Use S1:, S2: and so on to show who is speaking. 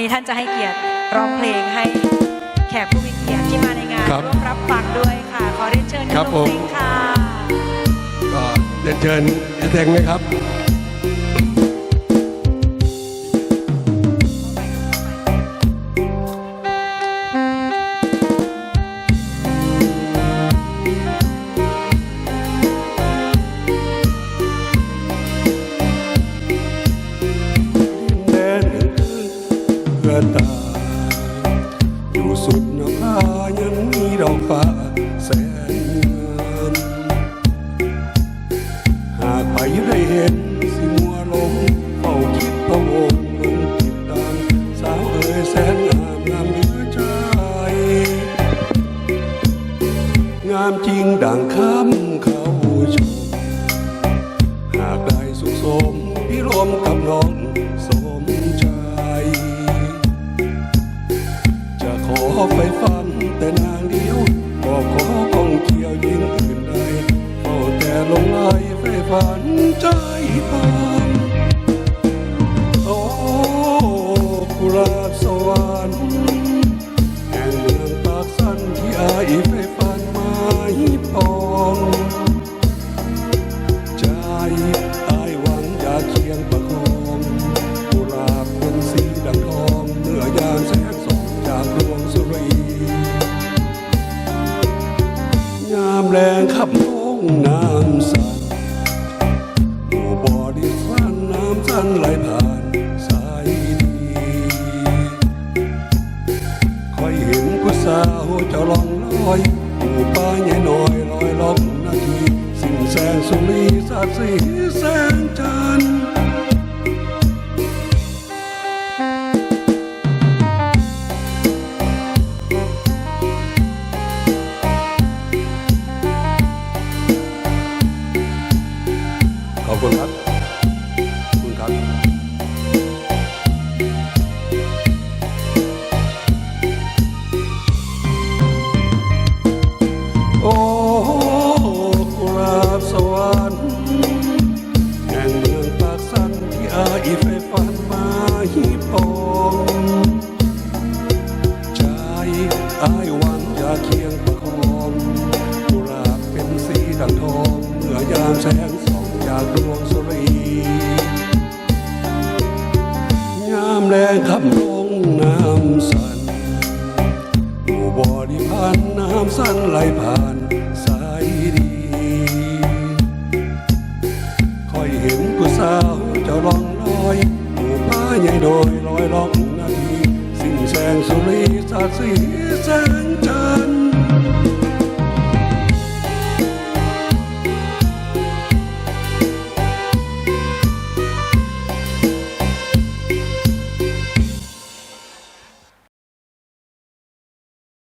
S1: นี้ท่านจะให้เกียรติร้องเพลงให้แขกผู้มีเกียรติที่มาในงาน
S2: ครับ
S1: ร่วมรับฟังด้วยค่ะ ขอเรียนเชิญ
S2: ครับ
S1: ณ
S2: ผม
S1: ลุงสิงห์ค่ะ
S2: ก็เรียนเชิญเอเทงไหมครับ ตายอยู่สุดนภายังมีดอกฟ้าแสนงามหากไปได้เห็นสิมัวลงเฝ้าคิดพะวงลงติดตามสาวเอ๋ยแสนงามงามเหลือใจ งามจริงดังคำเขาชม อายหวังอยากเคียงประคองกุหลาบเป็นสีดังทอง เมื่อยามแสงส่องจากดวงสุรียามแรงขับลงน้ำสั่นหมูบ่อดิฟันน้ำสันไหลผ่านสายดีคอยเห็นผู้สาวจ้าลองลอยผู้ป้าใหญ่น้อยลอยล่องนาที แสงสุรีสาดสีแสงจันทร์ขอบคุณครับ มาฮิปองใจอายหวังอยากเคียงประคองกุหลาบเป็นสีดังทองเมื่อยามแสงส่องจากดวงสุรียามแรงขับลงน้ำสันผู้บริพันธ์น้ำสันไหลผ่านสายดี อยล่องนาทีสิ่งแสงสุริสาดสีแสงจันทร์